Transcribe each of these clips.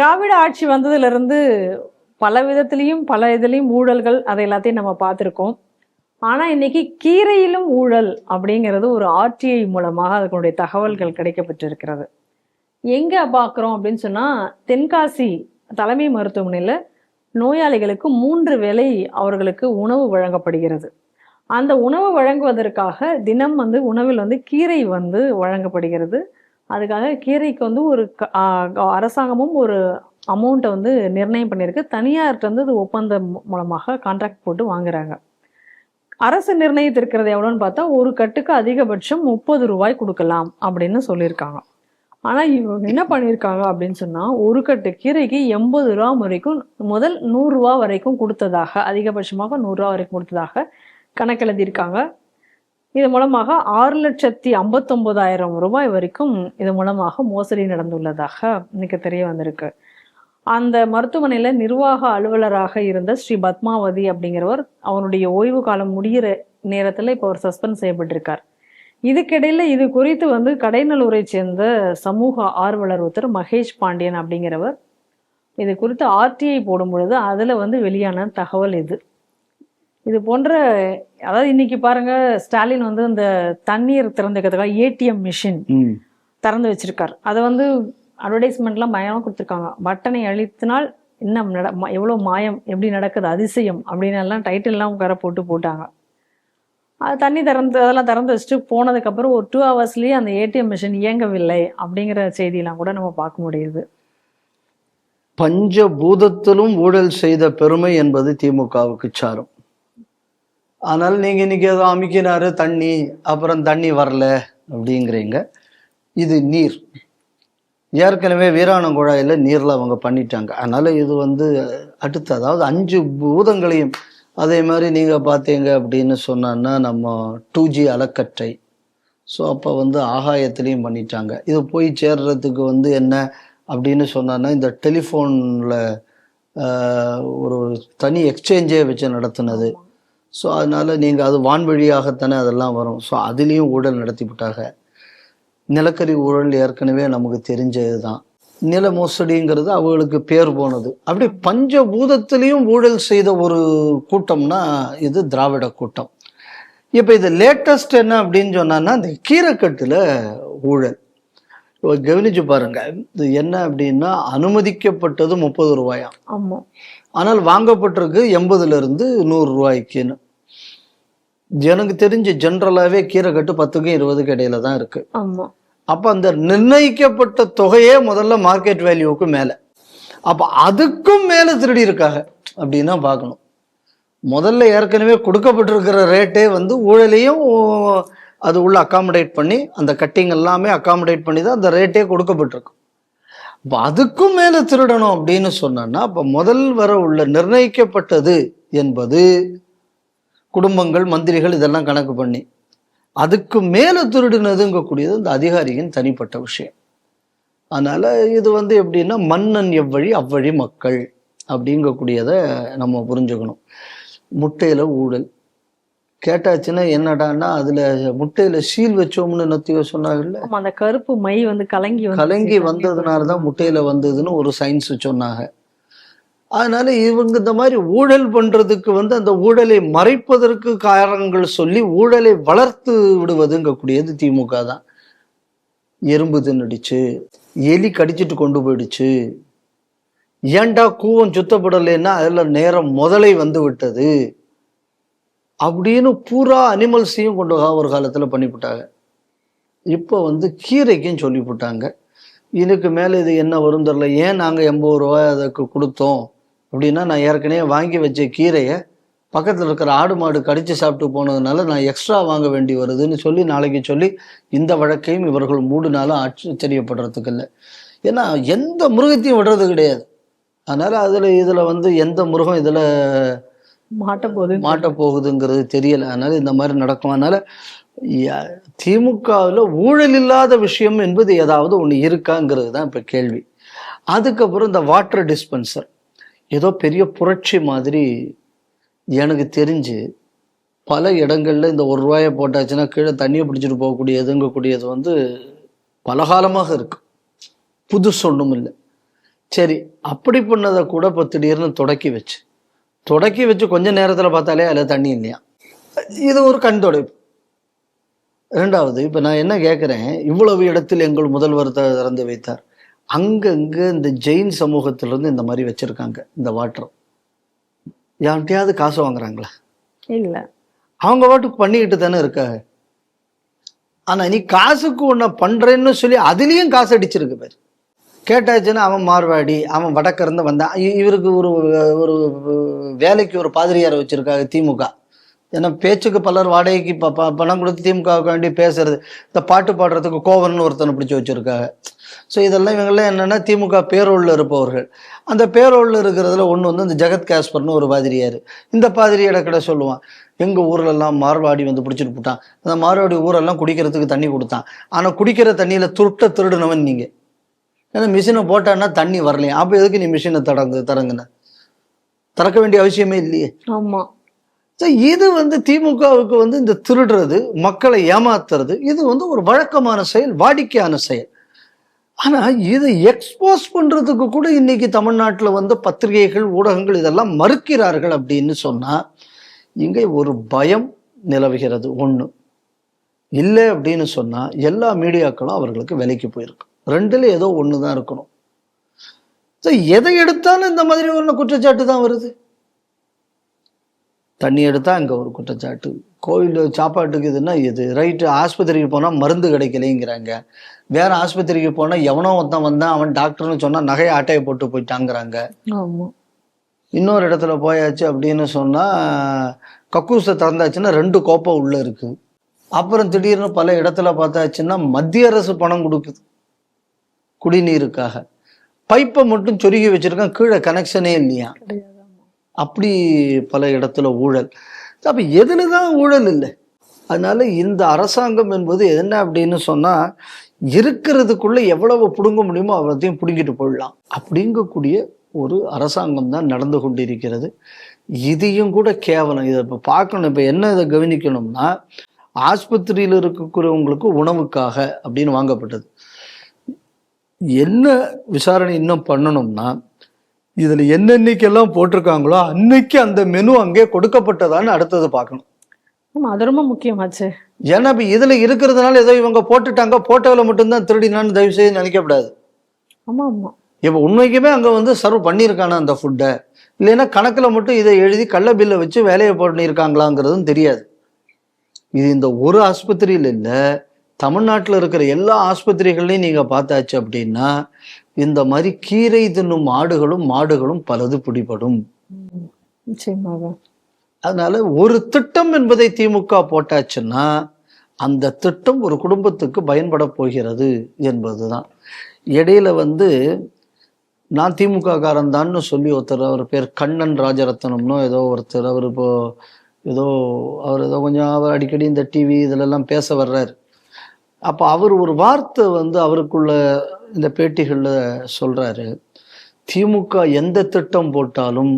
திராவிட ஆட்சி வந்ததிலிருந்து பல விதத்திலையும் பல இதுலேயும் ஊழல்கள் அதை எல்லாத்தையும் நம்ம பார்த்துருக்கோம். ஆனால் இன்னைக்கு கீரையிலும் ஊழல் அப்படிங்கிறது ஒரு ஆர்டிஐ மூலமாக அதனுடைய தகவல்கள் கிடைக்கப்பட்டிருக்கிறது. எங்கே பார்க்குறோம் அப்படின்னு சொன்னால் தென்காசி தலைமை மருத்துவமனையில் நோயாளிகளுக்கு மூன்று வேளை அவர்களுக்கு உணவு வழங்கப்படுகிறது. அந்த உணவு வழங்குவதற்காக தினம் வந்து உணவில் வந்து கீரை வந்து வழங்கப்படுகிறது. அதுக்காக கீரைக்கு வந்து ஒரு க- அரசாங்கமும் ஒரு அமௌண்ட்டை வந்து நிர்ணயம் பண்ணியிருக்கு. தனியார்கிட்ட வந்து அது ஒப்பந்தம் மூலமாக கான்ட்ராக்ட் போட்டு வாங்குறாங்க. அரசு நிர்ணயித்திருக்கிறது எவ்வளோன்னு பார்த்தா ஒரு கட்டுக்கு அதிகபட்சம் முப்பது ரூபாய் கொடுக்கலாம் அப்படின்னு சொல்லியிருக்காங்க. ஆனால் இவங்க என்ன பண்ணியிருக்காங்க அப்படின்னு சொன்னால் ஒரு கட்டு கீரைக்கு எண்பது ரூபா வரைக்கும் முதல் நூறுரூவா வரைக்கும் கொடுத்ததாக அதிகபட்சமாக நூறுரூவா வரைக்கும் கொடுத்ததாக கணக்கெழுதியிருக்காங்க. இது மூலமாக ஆறு லட்சத்தி ஐம்பத்தொம்போதாயிரம் ரூபாய் வரைக்கும் இது மூலமாக மோசடி நடந்துள்ளதாக இன்னைக்கு தெரிய வந்திருக்கு. அந்த மருத்துவமனையில் நிர்வாக அலுவலராக இருந்த ஸ்ரீ பத்மாவதி அப்படிங்கிறவர் அவருடைய ஓய்வு காலம் முடிகிற நேரத்தில் இப்போ அவர் சஸ்பெண்ட் செய்யப்பட்டிருக்கார். இதுக்கிடையில் இது குறித்து வந்து கடைநல்லூரை சேர்ந்த சமூக ஆர்வலர் ஒருத்தர் மகேஷ் பாண்டியன் அப்படிங்கிறவர் இது குறித்து ஆர்டிஐ போடும் பொழுது அதில் வந்து வெளியான தகவல் இது. இது போன்ற அதாவது இன்னைக்கு பாருங்க ஸ்டாலின் வந்து இந்த தண்ணீர் திறந்துக்கிறதுக்காக ஏடிஎம் மிஷின் திறந்து வச்சிருக்கார். அதை வந்து அட்வர்டைஸ்மெண்ட்லாம் பயமாக கொடுத்துருக்காங்க. பட்டனை அழித்தினால் இன்னும் நட எவ்வளோ மாயம் எப்படி நடக்குது அதிசயம் அப்படின்னு எல்லாம் டைட்டில்லாம் வேற போட்டு போட்டாங்க. அது தண்ணி திறந்து அதெல்லாம் திறந்து வச்சுட்டு போனதுக்கப்புறம் ஒரு டூ ஹவர்ஸ்லேயே அந்த ஏடிஎம் மிஷின் இயங்கவில்லை அப்படிங்கிற செய்தியெல்லாம் கூட நம்ம பார்க்க முடியுது. பஞ்சபூதத்திலும் ஊழல் செய்த பெருமை என்பது திமுகவுக்கு சாரும். ஆனால் நீங்கள் இன்னைக்கு ஏதோ அமைக்கினாரு தண்ணி அப்புறம் தண்ணி வரல அப்படிங்கிறீங்க. இது நீர். ஏற்கனவே வீராணம் குழாயில் நீரில் அவங்க பண்ணிட்டாங்க. அதனால் இது வந்து அடுத்து அதாவது அஞ்சு பூதங்களையும் அதே மாதிரி நீங்கள் பார்த்தீங்க அப்படின்னு சொன்னோன்னா நம்ம டூ ஜி அலக்கற்றை. ஸோ அப்போ வந்து ஆகாயத்திலையும் பண்ணிட்டாங்க. இது போய் சேர்றதுக்கு வந்து என்ன அப்படின்னு சொன்னான்னா இந்த டெலிஃபோனில் ஒரு தனி எக்ஸ்சேஞ்சே வச்சு நடத்துனது. ஸோ அதனால் நீங்கள் அது வான்வழியாகத்தானே அதெல்லாம் வரும். ஸோ அதுலேயும் ஊழல் நடத்திவிட்டாக நிலக்கரி ஊழல் ஏற்கனவே நமக்கு தெரிஞ்சது தான் நில மோசடிங்கிறது அவங்களுக்கு பேர் போனது. அப்படி பஞ்சபூதத்திலையும் ஊழல் செய்த ஒரு கூட்டம்னா இது திராவிட கூட்டம். இப்போ இது லேட்டஸ்ட் என்ன அப்படின்னு சொன்னான்னா இந்த கீரைக்கட்டில் ஊழல். கவனிச்சு பாருங்க. இது என்ன அப்படின்னா அனுமதிக்கப்பட்டது முப்பது ரூபாயாம் ஆமாம் ஆனால் வாங்கப்பட்டிருக்கு எண்பதுல இருந்து நூறு ரூபாய்க்குன்னு. எனக்கு தெரிஞ்சு ஜென்ரலாகவே கீரைக்கட்டு பத்துக்கும் இருபதுக்கு இடையில தான் இருக்கு. அப்போ அந்த நிர்ணயிக்கப்பட்ட தொகையே முதல்ல மார்க்கெட் வேல்யூவுக்கு மேலே. அப்போ அதுக்கும் மேலே திருடி இருக்காங்க. அப்படின்னா பார்க்கணும். முதல்ல ஏற்கனவே கொடுக்கப்பட்டிருக்கிற ரேட்டே வந்து ஊழலையும் அது உள்ள அகாமடேட் பண்ணி அந்த கட்டிங் எல்லாமே அகாமடேட் பண்ணி தான் அந்த ரேட்டே கொடுக்கப்பட்டிருக்கு. அப்போ அதுக்கும் மேலே திருடணும் அப்படின்னு சொன்னோன்னா அப்போ முதல் வர உள்ள நிர்ணயிக்கப்பட்டது என்பது குடும்பங்கள் மந்திரிகள் இதெல்லாம் கணக்கு பண்ணி அதுக்கு மேலே திருடினதுங்கக்கூடியது இந்த அதிகாரியின் தனிப்பட்ட விஷயம். அதனால் இது வந்து எப்படின்னா மன்னன் எவ்வழி அவ்வழி மக்கள் அப்படிங்கக்கூடியதை நம்ம புரிஞ்சுக்கணும். முட்டையில் ஊழல் கேட்டாச்சுன்னா என்னடான்னா அதுல முட்டையில சீல் வச்சோம்னு நத்தியோ சொன்னாங்கல்ல அந்த கருப்பு மை வந்து கலங்கி கலங்கி வந்ததுனால தான் முட்டையில வந்ததுன்னு ஒரு சயின்ஸ் சொன்னாங்க. அதனால இவங்க இந்த மாதிரி ஊழல் பண்றதுக்கு வந்து அந்த ஊழலை மறைப்பதற்கு காரணங்கள் சொல்லி ஊழலை வளர்த்து விடுவதுங்கக்கூடியது திமுக தான். எறும்பு தின்னுடுச்சு எலி கடிச்சிட்டு கொண்டு போயிடுச்சு. ஏன்டா கூவம் சுத்தப்படலைன்னா அதுல நேரம் முதலை வந்து விட்டது. அப்படின்னு பூரா அனிமல்ஸையும் கொண்டு வா- ஒரு காலத்தில் பண்ணிவிட்டாங்க இப்போ வந்து கீரைக்கும் சொல்லிவிட்டாங்க இதுக்கு மேலே இது என்ன வரும் தெரில ஏன் நாங்கள் எண்பது ரூபாய் அதுக்கு கொடுத்தோம்? அப்படின்னா நான் ஏற்கனவே வாங்கி வச்ச கீரையை பக்கத்தில் இருக்கிற ஆடு மாடு கடித்து சாப்பிட்டு போனதுனால நான் எக்ஸ்ட்ரா வாங்க வேண்டி வருதுன்னு சொல்லி நாளைக்கு சொல்லி இந்த வழக்கையும் இவர்கள் மூடினாலும் ஆச்சரியப்படுறதுக்கு இல்லை. ஏன்னா எந்த மிருகத்தையும் விடுறது கிடையாது. அதனால் அதில் இதில் வந்து எந்த மிருகம் இதில் மாட்ட போகுது மாட்ட போகுதுங்கிறது தெரியல. அதனால இந்த மாதிரி நடக்கும். அதனால திமுகவில் ஊழல் இல்லாத விஷயம் என்பது ஏதாவது ஒன்று இருக்காங்கிறது தான் இப்போ கேள்வி. அதுக்கப்புறம் இந்த வாட்டர் டிஸ்பென்சர். ஏதோ பெரிய புரட்சி மாதிரி எனக்கு தெரிஞ்சு பல இடங்களில் இந்த ஒரு ரூபாயை போட்டாச்சுன்னா கீழே தண்ணியை பிடிச்சிட்டு போகக்கூடியதுங்கக்கூடியது வந்து பலகாலமாக இருக்கு. புதுசு ஒன்றும் இல்லை. சரி அப்படி பண்ணதை கூட இப்போ திடீர்னு தொடக்கி வச்சு. தொடக்கி வச்சு கொஞ்ச நேரத்தில் பார்த்தாலே அதில் தண்ணி இல்லையா? இது ஒரு கண் துடைப்பு. ரெண்டாவது இப்போ நான் என்ன கேட்குறேன் இவ்வளவு இடத்தில் எங்கள் முதல்வர் திறந்து வைத்தார். அங்கங்கே இந்த ஜெயின் சமூகத்திலிருந்து இந்த மாதிரி வச்சுருக்காங்க இந்த வாட்டர். யார்கிட்டயாவது காசு வாங்குறாங்களா? இல்ல. அவங்க பாட்டுக்கு பண்ணிக்கிட்டு தானே இருக்காங்க. ஆனா நீ காசுக்கு ஒன்றை பண்றேன்னு சொல்லி அதுலயும் காசு அடிச்சிருக்கு பேர். கேட்டாச்சுன்னா அவன் மார்வாடி அவன் வடக்கிருந்து வந்தான் இவருக்கு ஒரு ஒரு வேலைக்கு ஒரு பாதிரியார் வச்சுருக்காங்க திமுக. ஏன்னா பேச்சுக்கு பலர் வாடகைக்கு ப- ப- பணம் கொடுத்து திமுகவுக்கு வேண்டி பேசுறது. இந்த பாட்டு பாடுறதுக்கு கோவன் ஒருத்தனை பிடிச்சி வச்சுருக்காங்க. ஸோ இதெல்லாம் இவங்கெல்லாம் என்னென்னா திமுக பேரோலில் இருப்பவர்கள். அந்த பேரோலில் இருக்கிறதுல ஒன்று வந்து இந்த ஜெகத் காஸ்பர்னு ஒரு பாதிரியார். இந்த பாதிரியாரை கிட்ட சொல்லுவான் எங்கள் ஊர்லெல்லாம் மார்வாடி வந்து பிடிச்சிட்டு போட்டான். அந்த மார்வாடி ஊரெல்லாம் குடிக்கிறதுக்கு தண்ணி கொடுத்தான். ஆனால் குடிக்கிற தண்ணியில் துருட்ட திருடுனவன் நீங்கள் ஏன்னா மிஷினை போட்டான்னா தண்ணி வரலையா. அப்போ எதுக்கு நீ மிஷினை தடங்கு தரங்குன திறக்க வேண்டிய அவசியமே இல்லையே. ஆமா. ஸோ இது வந்து திமுகவுக்கு வந்து இந்த திருடுறது மக்களை ஏமாத்துறது இது வந்து ஒரு வழக்கமான செயல் வாடிக்கையான செயல். ஆனா இதை எக்ஸ்போஸ் பண்றதுக்கு கூட இன்னைக்கு தமிழ்நாட்டில் வந்து பத்திரிகைகள் ஊடகங்கள் இதெல்லாம் மறுக்கிறார்கள் அப்படின்னு சொன்னா இங்கே ஒரு பயம் நிலவுகிறது. ஒண்ணு இல்லை அப்படின்னு சொன்னா எல்லா மீடியாக்களும் அவர்களுக்கு விலைக்கு போயிருக்கு. ரெண்டுல ஏதோ ஒன்று தான் இருக்கணும். ஸோ எதை எடுத்தாலும் இந்த மாதிரி ஒன்று குற்றச்சாட்டு தான் வருது. தண்ணி எடுத்தா அங்கே ஒரு குற்றச்சாட்டு. கோவில் சாப்பாட்டுக்கு இதுன்னா இது ரைட்டு ஆஸ்பத்திரிக்கு போனால் மருந்து கிடைக்கலைங்கிறாங்க. வேற ஆஸ்பத்திரிக்கு போனால் எவனோ ஒருத்தன் வந்தான் அவன் டாக்டர்னு சொன்னால் நகையை ஆட்டையை போட்டு போயிட்டாங்கிறாங்க. இன்னொரு இடத்துல போயாச்சு அப்படின்னு சொன்னால் கக்கூசை திறந்தாச்சுன்னா ரெண்டு கோப்பை உள்ளே இருக்குது அப்புறம் திடீர்னு பல இடத்துல பார்த்தாச்சுன்னா மத்திய அரசு பணம் கொடுக்குது. குடிநீருக்காக. பைப்பை மட்டும் சொருகி வச்சிருக்கான் கீழே கனெக்ஷனே இல்லையா? அப்படி பல இடத்துல ஊழல். அப்ப எதுல தான் ஊழல் இல்லை? அதனால இந்த அரசாங்கம் என்பது என்ன அப்படின்னு சொன்னா இருக்கிறதுக்குள்ள எவ்வளவு பிடுங்க முடியுமோ அவ்வளோத்தையும் பிடுங்கிட்டு போயிடலாம். அப்படிங்கக்கூடிய ஒரு அரசாங்கம் தான் நடந்து கொண்டிருக்கிறது. இதையும் கூட கேவலம். இதை இப்போ பார்க்கணும். இப்போ என்ன இதை கவனிக்கணும்னா ஆஸ்பத்திரியில் இருக்கக்கூடியவங்களுக்கு உணவுக்காக அப்படின்னு வாங்கப்பட்டது. என்ன விசாரணை இன்னும் பண்ணணும்னா இதுல என்னென்னைக்கெல்லாம் போட்டிருக்காங்களோ அன்னைக்கு அந்த மெனு அங்கே கொடுக்கப்பட்டதான்னு அடுத்தது பார்க்கணும். அது ரொம்ப முக்கியமாச்சு ஏன்னா இப்ப இதுல இருக்கிறதுனால ஏதோ இவங்க போட்டுட்டாங்க போட்டோவில் மட்டும்தான் திருடினான்னு தயவு செய்து நினைக்கக்கூடாது. ஆமா ஆமா. இப்போ உண்மைக்குமே அங்க வந்து சர்வ் பண்ணியிருக்கானா அந்த ஃபுட்டை இல்லைன்னா கணக்குல மட்டும் இதை எழுதி கள்ள பில்லை வச்சு வேலையை பண்ணியிருக்காங்களாங்கிறதும் தெரியாது. இது இந்த ஒரு ஆஸ்பத்திரியில் இல்லை தமிழ்நாட்டில் இருக்கிற எல்லா ஆஸ்பத்திரிகள்லையும் நீங்க பார்த்தாச்சு அப்படின்னா இந்த மாதிரி கீரை தின்னும் ஆடுகளும் மாடுகளும் பலது பிடிபடும். அதனால ஒரு திட்டம் என்பதை திமுக போட்டாச்சுன்னா அந்த திட்டம் ஒரு குடும்பத்துக்கு பயன்பட போகிறது என்பதுதான். இடையில வந்து நான் திமுக காரன் தான்னு சொல்லி ஒருத்தர் அவர் பேர் கண்ணன் ராஜரத்னம்னோ ஏதோ ஒருத்தர் அவர் இப்போ ஏதோ அவர் ஏதோ கொஞ்சம் அவர் அடிக்கடி இந்த டிவி இதிலெல்லாம் பேச வர்றாரு. அப்போ அவர் ஒரு வார்த்தை வந்து அவருக்குள்ள இந்த பேட்டிகளில் சொல்றாரு. திமுக எந்த திட்டம் போட்டாலும்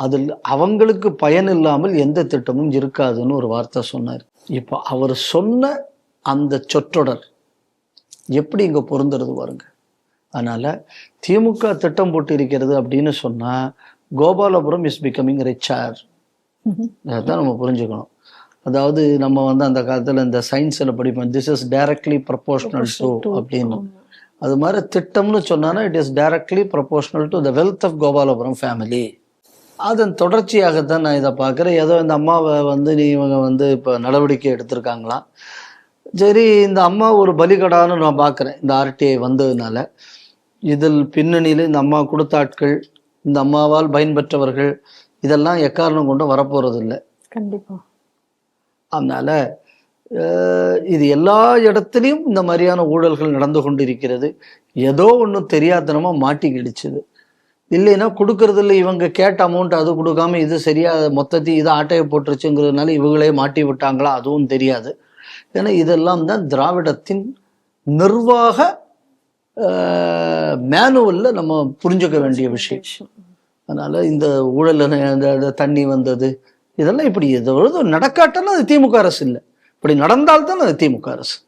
அதில் அவங்களுக்கு பயன் இல்லாமல் எந்த திட்டமும் இருக்காதுன்னு ஒரு வார்த்தை சொன்னார். இப்போ அவர் சொன்ன அந்த சொற்றொடர் எப்படி இங்க பொருந்துறது பாருங்க. அதனால திமுக திட்டம் போட்டு இருக்கிறது அப்படின்னு சொன்னா கோபாலபுரம் இஸ் பிகமிங் ரிச்சார். அதான் நம்ம புரிஞ்சுக்கணும். அதாவது நம்ம வந்து அந்த காலத்துல இந்த சயின்ஸில் படிப்போம். This is directly proportional to அப்படின்னு. அது மாதிரி திட்டம்னு சொன்னானா it is directly proportional to the wealth of Gopalapuram family அதன் தொடர்ச்சியாகத்தான் நான் இதை பார்க்குறேன். ஏதோ இந்த அம்மாவை வந்து நீ இவங்க வந்து இப்போ நடவடிக்கை எடுத்திருக்காங்களாம். சரி இந்த அம்மா ஒரு பலிகடான்னு நான் பார்க்குறேன். இந்த ஆர்டிஐ வந்ததுனால. இதில் பின்னணியில் இந்த அம்மா கொடுத்த ஆட்கள் இந்த அம்மாவால் பயன்பெற்றவர்கள் இதெல்லாம் எக்காரணம் கொண்டு வரப்போறது இல்லை கண்டிப்பா. அதனால இது எல்லா இடத்துலையும் இந்த மாதிரியான ஊழல்கள் நடந்து கொண்டிருக்கிறது. ஏதோ ஒன்று தெரியாதனமா மாட்டி கிடிச்சுது இல்லைன்னா கொடுக்கறதில்ல இவங்க கேட்ட அமௌண்ட் அது கொடுக்காம இது சரியா மொத்தத்தையும் இதை ஆட்டையை போட்டுருச்சுங்கிறதுனால இவங்களே மாட்டி விட்டாங்களா? அதுவும் தெரியாது. ஏன்னா இதெல்லாம் தான் திராவிடத்தின் நிர்வாக மேனுவல்ல நம்ம புரிஞ்சுக்க வேண்டிய விஷயம். அதனால இந்த ஊழல் இந்த தண்ணி வந்தது இதெல்லாம் இப்படி எது நடக்காட்டாலும் அது திமுக அரசு இல்லை. இப்படி நடந்தால்தான் அது திமுக அரசு.